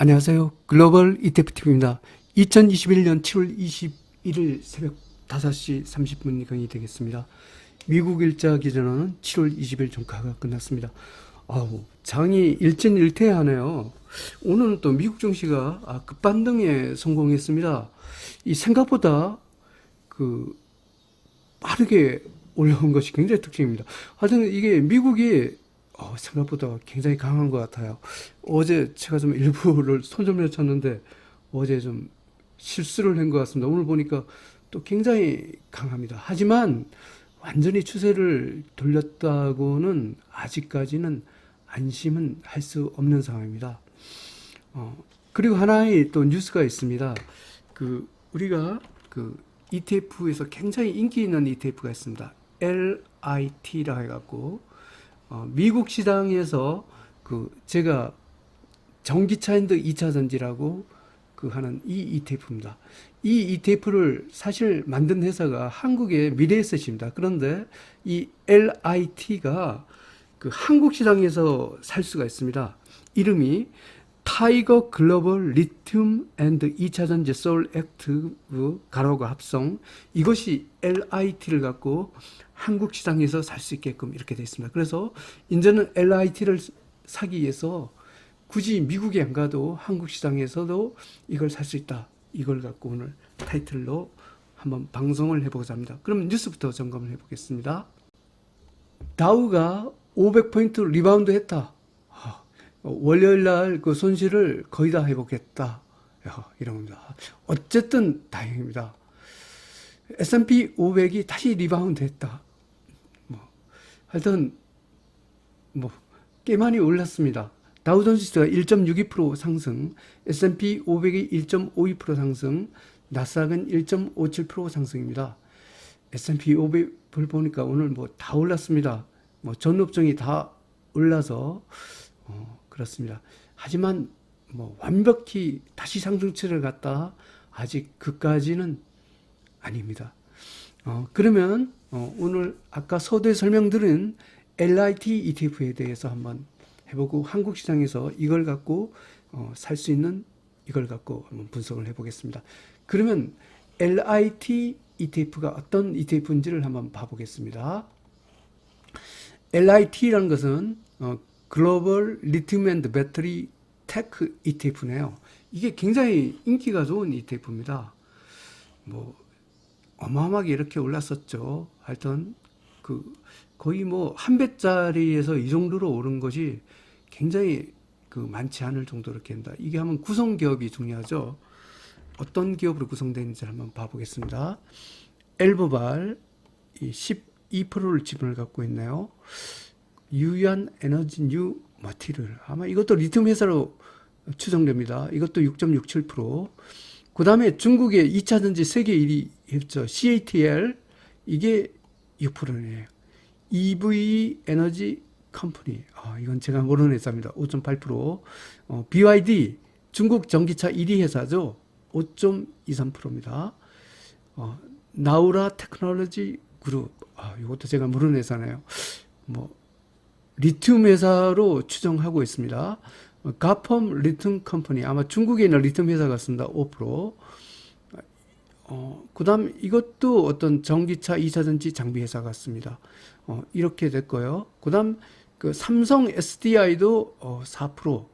안녕하세요. 글로벌 ETFTV입니다. 2021년 7월 21일 새벽 5시 30분 강의 되겠습니다. 미국 일자 기준으로는 7월 20일 종가가 끝났습니다. 아우, 장이 일진일퇴하네요. 오늘은 또 미국 증시가 아, 급반등에 성공했습니다. 이 생각보다 그 빠르게 올라온 것이 굉장히 특징입니다. 하여튼 이게 미국이 어, 생각보다 굉장히 강한 것 같아요. 어제 제가 좀 일부를 손좀 내쳤는데 어제 좀 실수를 한 것 같습니다. 오늘 보니까 또 굉장히 강합니다. 하지만 완전히 추세를 돌렸다고는 아직까지는 안심은 할 수 없는 상황입니다. 어, 그리고 하나의 또 뉴스가 있습니다. 그 우리가 그 ETF에서 굉장히 인기 있는 ETF가 있습니다. LIT라 해갖고 어, 미국 시장에서 그 제가 전기차 핸드 2차 전지라고 그 하는 이 ETF입니다. 이 ETF를 사실 만든 회사가 한국의 미래에셋입니다. 그런데 이 LIT가 그 한국 시장에서 살 수가 있습니다. 이름이 타이거 글로벌 리튬 앤드 2차 전지 소울 액티브 가로가 합성 이것이 LIT를 갖고 한국 시장에서 살 수 있게끔 이렇게 되어 있습니다. 그래서 이제는 LIT를 사기 위해서 굳이 미국에 안 가도 한국 시장에서도 이걸 살 수 있다. 이걸 갖고 오늘 타이틀로 한번 방송을 해보고자 합니다. 그럼 뉴스부터 점검을 해보겠습니다. 다우가 500포인트 리바운드 했다. 아, 월요일 날 그 손실을 거의 다 회복했다. 야, 이런 겁니다. 어쨌든 다행입니다. S&P 500이 다시 리바운드 했다. 뭐, 하여튼, 뭐, 꽤 많이 올랐습니다. 다우존스가 1.62% 상승, S&P 500이 1.52% 상승, 나스닥은 1.57% 상승입니다. S&P 500을 보니까 오늘 뭐 다 올랐습니다. 뭐 전 업종이 다 올라서 어, 그렇습니다. 하지만 뭐 완벽히 다시 상승치를 갔다 아직 그까지는 아닙니다. 어, 그러면 어, 오늘 아까 서두에 설명드린 LIT ETF에 대해서 한번 해보고 한국 시장에서 이걸 갖고 어, 살 수 있는 이걸 갖고 한번 분석을 해보겠습니다. 그러면 LIT ETF가 어떤 ETF인지를 한번 봐보겠습니다. LIT라는 것은 어, 글로벌 리튬 앤드 배터리 테크 ETF네요. 이게 굉장히 인기가 좋은 ETF입니다. 뭐 어마어마하게 이렇게 올랐었죠. 하여튼 그 거의 뭐 한 배짜리에서 이 정도로 오른 것이 굉장히 그 많지 않을 정도로 한다. 이게 하면 구성 기업이 중요하죠. 어떤 기업으로 구성되는지 한번 봐보겠습니다. 엘보발 이 12%를 지분을 갖고 있네요. 유연 에너지 뉴 마티리얼 아마 이것도 리튬 회사로 추정됩니다. 이것도 6.67%. 그 다음에 중국의 2차 전지 세계 1위 했죠. CATL 이게 6%네요. EV 에너지 컴퍼니 아, 이건 제가 모르는 회사입니다. 5.8%. 어, BYD 중국 전기차 1위 회사죠. 5.23%입니다. 어, 나우라 테크놀로지 그룹 아, 이것도 제가 모르는 회사네요. 뭐 리튬 회사로 추정하고 있습니다. 어, 가펌 리튬 컴퍼니 아마 중국에 있는 리튬 회사 같습니다. 5%. 어, 그 다음 이것도 어떤 전기차 2차 전지 장비 회사 같습니다. 어, 이렇게 됐고요. 그 다음 그 삼성 SDI도 어, 4%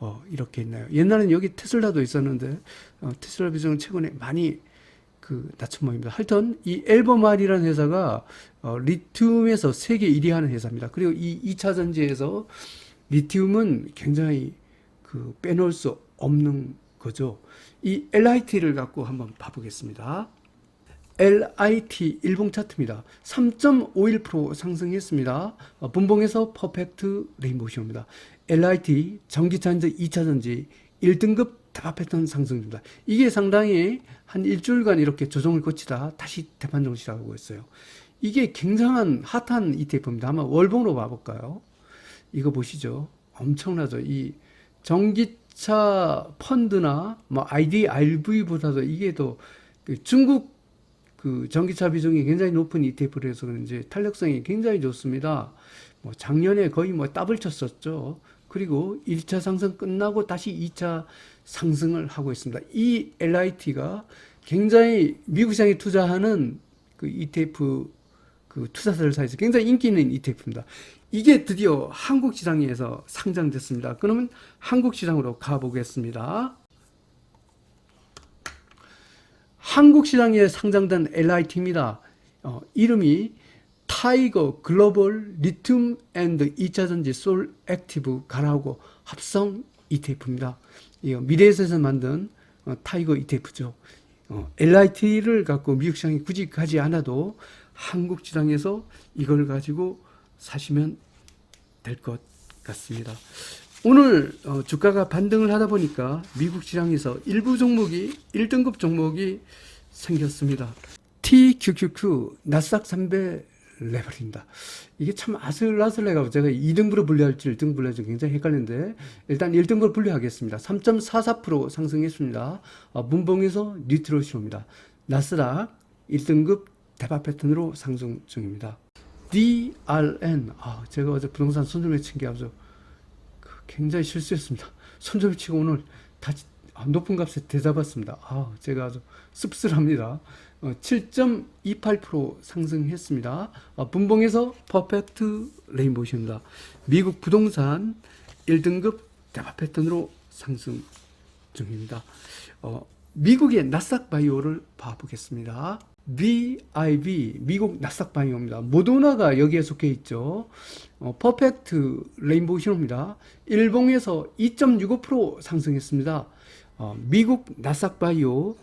어, 이렇게 있나요? 옛날엔 여기 테슬라도 있었는데 어, 테슬라 비중은 최근에 많이 그 낮춘 모입니다. 하여튼 이 엘버말이라는 회사가 어, 리튬에서 세계 1위 하는 회사입니다. 그리고 이 2차 전지에서 리튬은 굉장히 그 빼놓을 수 없는 거죠. 이 LIT를 갖고 한번 봐보겠습니다. LIT 일봉 차트입니다. 3.51% 상승했습니다. 어, 분봉에서 퍼펙트 레인보우쇼입니다. LIT 전기차 전지 2차 전지 1등급 대파 패턴 상승입니다. 이게 상당히 한 일주일간 이렇게 조정을 거치다 다시 대판 정시하고 있어요. 이게 굉장한 핫한 ETF입니다. 한번 월봉으로 봐볼까요? 이거 보시죠. 엄청나죠. 이 전기차 펀드나 뭐 IDRV보다도 이게 더그 중국 그 전기차 비중이 굉장히 높은 ETF라서 그런지 탄력성이 굉장히 좋습니다. 뭐 작년에 거의 뭐 더블 쳤었죠. 그리고 1차 상승 끝나고 다시 2차 상승을 하고 있습니다. 이 LIT가 굉장히 미국 시장에 투자하는 그 ETF 그 투자자들 사이에서 굉장히 인기 있는 ETF입니다. 이게 드디어 한국 시장에서 상장됐습니다. 그러면 한국 시장으로 가보겠습니다. 한국 시장에 상장된 LIT입니다. 어, 이름이 타이거 글로벌 리튬 앤드 2차전지 솔 액티브 가라고 합성 ETF입니다. 이거 미래에서 만든 어, 타이거 ETF죠. 어, LIT를 갖고 미국 시장에 굳이 가지 않아도 한국 시장에서 이걸 가지고 사시면 될 것 같습니다. 오늘 어, 주가가 반등을 하다 보니까 미국 시장에서 일부 종목이 1등급 종목이 생겼습니다. TQQQ 나스닥 300 레벨입니다. 이게 참 아슬아슬해가지고 제가 2등부로 분류할지 1등 분류할지 굉장히 헷갈리는데 일단 1등부로 분류하겠습니다. 3.44% 상승했습니다. 어, 문봉에서 뉴트로시오입니다. 나스닥 1등급 대박 패턴으로 상승 중입니다. DRN 아 제가 어제 부동산 손절매 친게 아주 그 굉장히 실수했습니다. 손절매 치고 오늘 다시 아, 높은 값에 되잡았습니다. 아 제가 아주 씁쓸합니다. 어, 7.28% 상승했습니다. 어, 분봉에서 퍼펙트 레인보우입니다. 미국 부동산 1등급 대박 패턴으로 상승 중입니다. 어, 미국의 나스닥 바이오를 봐보겠습니다. VIB 미국 나스닥 바이오입니다. 모더나가 여기에 속해 있죠. 어, 퍼펙트 레인보우 신호입니다. 일봉에서 2.65% 상승했습니다. 어, 미국 나스닥 바이오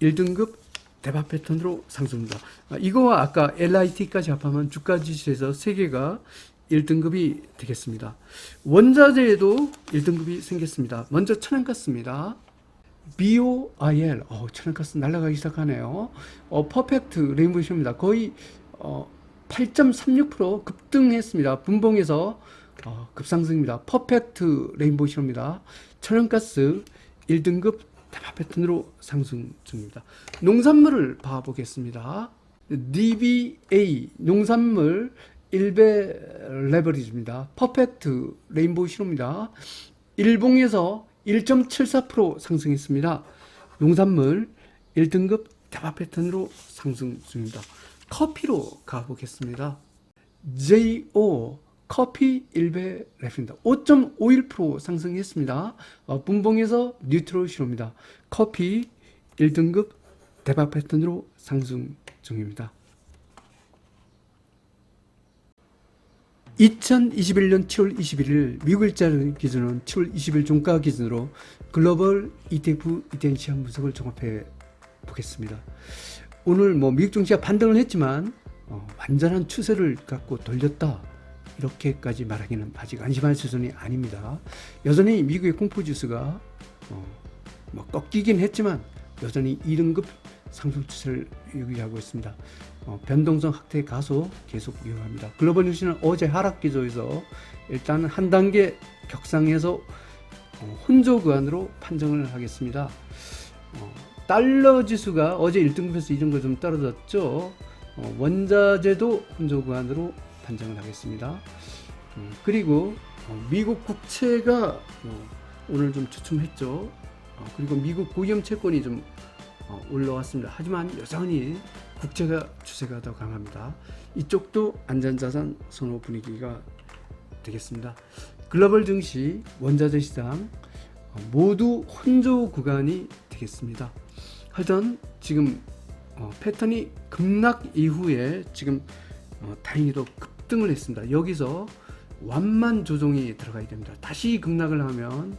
1등급 대박 패턴으로 상승합니다. 아, 이거와 아까 LIT까지 합하면 주가 지수에서 세 개가 1등급이 되겠습니다. 원자재에도 1등급이 생겼습니다. 먼저 천연가스입니다. BOIL, 어, 천연가스 날아가기 시작하네요. 어, 퍼펙트 레인보우쇼입니다. 거의 어, 8.36% 급등했습니다. 분봉에서 어, 급상승입니다. 퍼펙트 레인보우쇼입니다. 천연가스 1등급 대박 패턴으로 상승 중입니다. 농산물을 봐보겠습니다. DBA 농산물 1배 레버리지입니다. 퍼펙트 레인보우 신호입니다. 일봉에서 1.74% 상승했습니다. 농산물 1등급 대박 패턴으로 상승 중입니다. 커피로 가보겠습니다. JO 커피 1배 랩입니다. 5.51% 상승했습니다. 어, 분봉에서 뉴트럴 신호입니다. 커피 1등급 대박 패턴으로 상승 중입니다. 2021년 7월 21일 미국 일자 기준으로 7월 20일 종가 기준으로 글로벌 ETF ETN 시장 분석을 종합해 보겠습니다. 오늘 뭐 미국 증시가 반등을 했지만 어, 완전한 추세를 갖고 돌렸다 이렇게까지 말하기는 아직 안심할 수준이 아닙니다. 여전히 미국의 공포 지수가 어, 뭐 꺾이긴 했지만 여전히 2등급 상승 추세를 유지하고 있습니다. 어, 변동성 확대 가속 계속 이어갑니다. 글로벌 뉴스는 어제 하락 기조에서 일단 한 단계 격상해서 어, 혼조 구간으로 판정을 하겠습니다. 어, 달러 지수가 어제 1등급에서 2등급 좀 떨어졌죠. 어, 원자재도 혼조 구간으로 판정을 하겠습니다. 음, 그리고 어, 미국 국채가 어, 오늘 좀 주춤했죠. 어, 그리고 미국 고위험 채권이 좀 어, 올라왔습니다. 하지만 여전히 국채가 추세가 더 강합니다. 이쪽도 안전자산 선호 분위기가 되겠습니다. 글로벌 증시, 원자재 시장 어, 모두 혼조 구간이 되겠습니다. 하여튼 지금 어, 패턴이 급락 이후에 지금 어, 다행히도 급 등을 했습니다. 여기서 완만 조정이 들어가야 됩니다. 다시 급락을 하면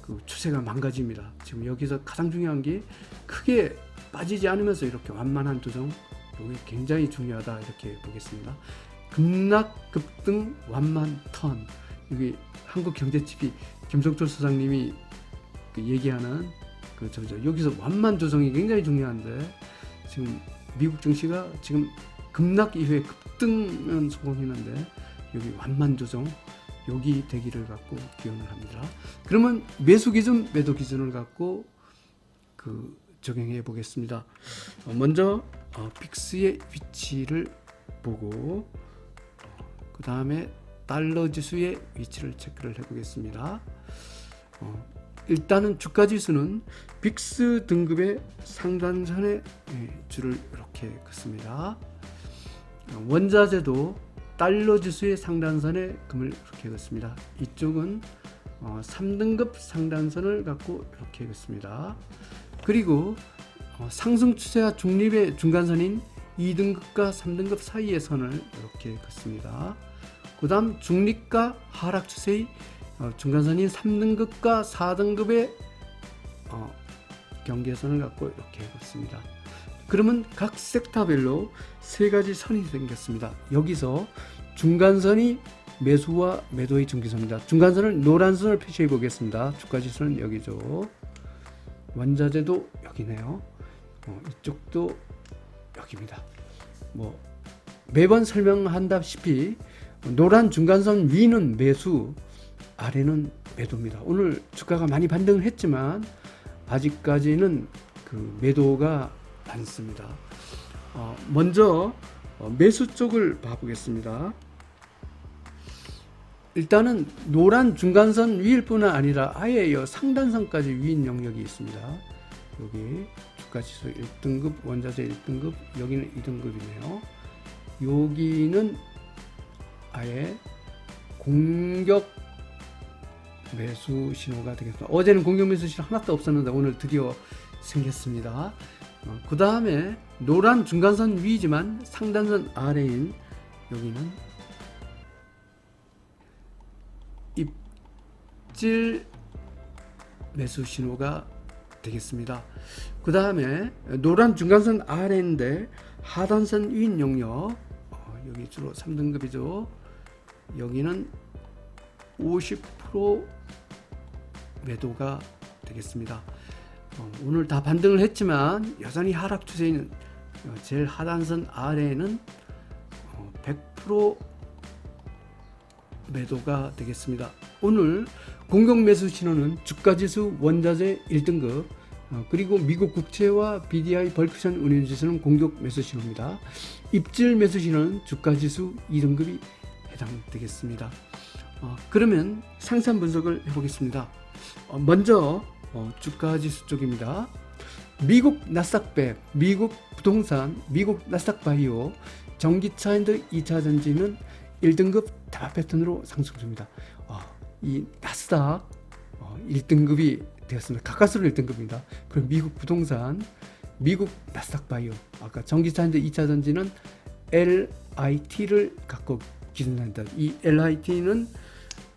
그 추세가 망가집니다. 지금 여기서 가장 중요한 게 크게 빠지지 않으면서 이렇게 완만한 조정 이게 굉장히 중요하다 이렇게 보겠습니다. 급락 급등 완만 턴 이게 한국경제TV 김성철 소장님이 그 얘기하는 그 저죠 여기서 완만 조정이 굉장히 중요한데 지금 미국 증시가 지금 급락 이후에 급등은 성공했는데 여기 완만 조정 여기 대기를 갖고 기원을 합니다. 그러면 매수 기준, 매도 기준을 갖고 그 적용해 보겠습니다. 어, 먼저 어, 빅스의 위치를 보고 그 다음에 달러 지수의 위치를 체크를 해보겠습니다. 어, 일단은 주가 지수는 빅스 등급의 상단선에 예, 줄을 이렇게 긋습니다. 어, 원자재도 달러 지수의 상단선에 금을 이렇게 긋습니다. 이쪽은 어, 3등급 상단선을 갖고 이렇게 긋습니다. 그리고 어, 상승 추세와 중립의 중간선인 2등급과 3등급 사이의 선을 이렇게 긋습니다. 그 다음 중립과 하락 추세의 어, 중간선인 3등급과 4등급의 어, 경계선을 갖고 이렇게 긋습니다. 그러면 각 섹터별로 세 가지 선이 생겼습니다. 여기서 중간선이 매수와 매도의 중기선입니다. 중간선을 노란 선을 표시해 보겠습니다. 주가 지수는 여기죠. 원자재도 여기네요. 어, 이쪽도 여기입니다. 뭐 매번 설명한다시피 노란 중간선 위는 매수, 아래는 매도입니다. 오늘 주가가 많이 반등을 했지만 아직까지는 그 매도가 많습니다. 어, 먼저 어, 매수 쪽을 봐보겠습니다. 일단은 노란 중간선 위일 뿐 아니라 아예 여 상단선까지 위인 영역이 있습니다. 여기 주가지수 1등급 원자재 1등급 여기는 2등급이네요. 여기는 아예 공격 매수 신호가 되겠습니다. 어제는 공격 매수 신호 하나도 없었는데 오늘 드디어 생겼습니다. 어, 그 다음에 노란 중간선 위지만 상단선 아래인 여기는 입질 매수 신호가 되겠습니다. 그 다음에 노란 중간선 아래인데 하단선 위인 영역 어, 여기 주로 3등급이죠. 여기는 50% 매도가 되겠습니다. 어, 오늘 다 반등을 했지만 여전히 하락 추세인 어, 제일 하단선 아래에는 어, 100% 매도가 되겠습니다. 오늘 공격 매수 신호는 주가지수 원자재 1등급 어, 그리고 미국 국채와 BDI 벌크션 운용지수는 공격 매수 신호입니다. 입질 매수 신호는 주가지수 2등급이 해당되겠습니다. 어, 그러면 상산 분석을 해보겠습니다. 어, 먼저 어, 주가 지수 쪽입니다. 미국 나스닥100, 미국 부동산, 미국 나스닥 바이오, 전기차 앤드 2차 전지는 1등급 대박 패턴으로 상승 중입니다. 어, 이 나스닥 어, 1등급이 되었습니다. 가까스로 1등급입니다. 그럼 미국 부동산, 미국 나스닥 바이오, 아까 전기차 앤드 2차 전지는 LIT를 갖고 기준한다. 이 LIT는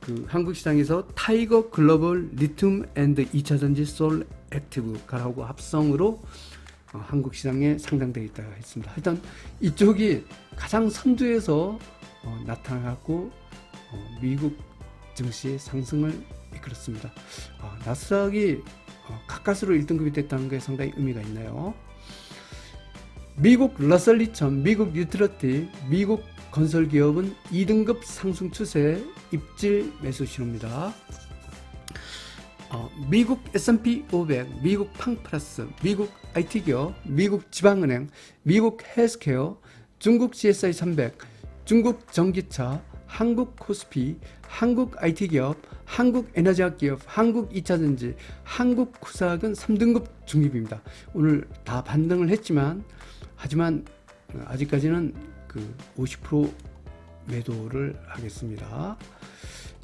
그 한국 시장에서 타이거 글로벌 리튬 앤드 2차 전지 솔 액티브 가라고 합성으로 어, 한국 시장에 상장되어 있다고 했습니다. 하여튼 이쪽이 가장 선두에서 어, 나타나고 어, 미국 증시의 상승을 이끌었습니다. 어, 나스닥이 어, 가까스로 1등급이 됐다는 게 상당히 의미가 있네요. 미국 러셀 2000, 미국 유틸러티, 미국 건설 기업은 2등급 상승 추세 입질 매수 신호입니다. 어, 미국 S&P 500, 미국 팡플러스, 미국 IT 기업, 미국 지방은행, 미국 헬스케어, 중국 CSI 300, 중국 전기차, 한국 코스피, 한국 IT 기업, 한국 에너지학 기업, 한국 2차전지, 한국 구사학은 3등급 중립입니다. 오늘 다 반등을 했지만 하지만 아직까지는 그 50% 매도를 하겠습니다.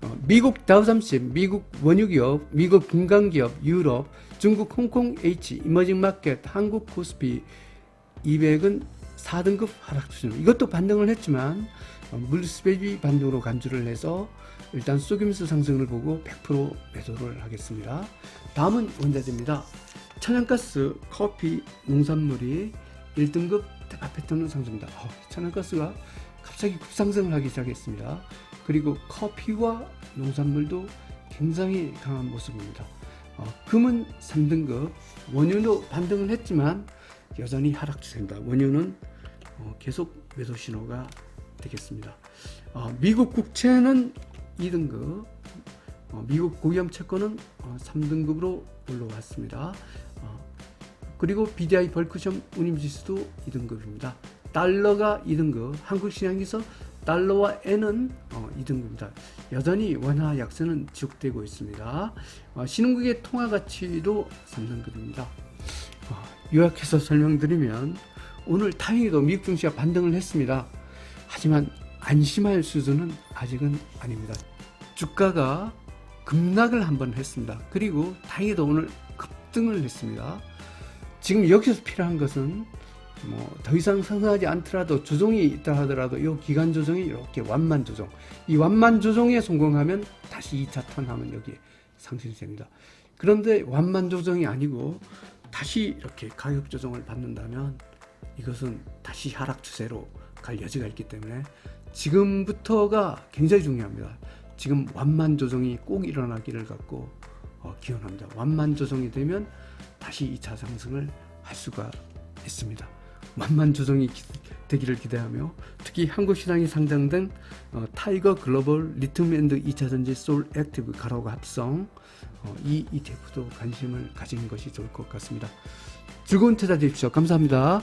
어, 미국 다우삼십, 미국 원유기업, 미국 금강기업, 유럽, 중국 홍콩 H, 이머징 마켓, 한국 코스피 200은 4등급 하락 수준. 이것도 반등을 했지만 어, 물스베비 반등으로 간주를 해서 일단 속임수 상승을 보고 100% 매도를 하겠습니다. 다음은 원자재입니다. 천연가스, 커피, 농산물이 1등급 대박 패턴으로 상승입니다. 어, 천연가스가 갑자기 급상승을 하기 시작했습니다. 그리고 커피와 농산물도 굉장히 강한 모습입니다. 어, 금은 3등급, 원유도 반등을 했지만 여전히 하락 추세입니다. 원유는 어, 계속 매도 신호가 되겠습니다. 어, 미국 국채는 2등급, 어, 미국 고위험 채권은 어, 3등급으로 올라왔습니다. 어, 그리고 BDI 벌크션 운임지수도 2등급입니다. 달러가 2등급, 한국 시장에서 달러와 엔은 어, 2등급입니다. 여전히 원화 약세는 지속되고 있습니다. 어, 신흥국의 통화 가치도 3등급입니다. 어, 요약해서 설명드리면 오늘 다행히도 미국 증시가 반등을 했습니다. 하지만 안심할 수준은 아직은 아닙니다. 주가가 급락을 한번 했습니다. 그리고 다행히도 오늘 급등을 했습니다. 지금 여기서 필요한 것은 뭐 더 이상 상승하지 않더라도 조정이 있다 하더라도 이 기간 조정이 이렇게 완만 조정. 이 완만 조정에 성공하면 다시 2차 턴하면 여기에 상승이 됩니다. 그런데 완만 조정이 아니고 다시 이렇게 가격 조정을 받는다면 이것은 다시 하락 추세로 갈 여지가 있기 때문에 지금부터가 굉장히 중요합니다. 지금 완만 조정이 꼭 일어나기를 갖고 어, 기원합니다. 완만 조정이 되면 다시 2차 상승을 할 수가 있습니다. 완만 조정이 기- 되기를 기대하며 특히 한국 시장에 상장된 어, 타이거 글로벌 리튬 앤드 2차 전지 솔 액티브 가로가 합성 어, 이 ETF도 관심을 가지는 것이 좋을 것 같습니다. 즐거운 투자 되십시오. 감사합니다.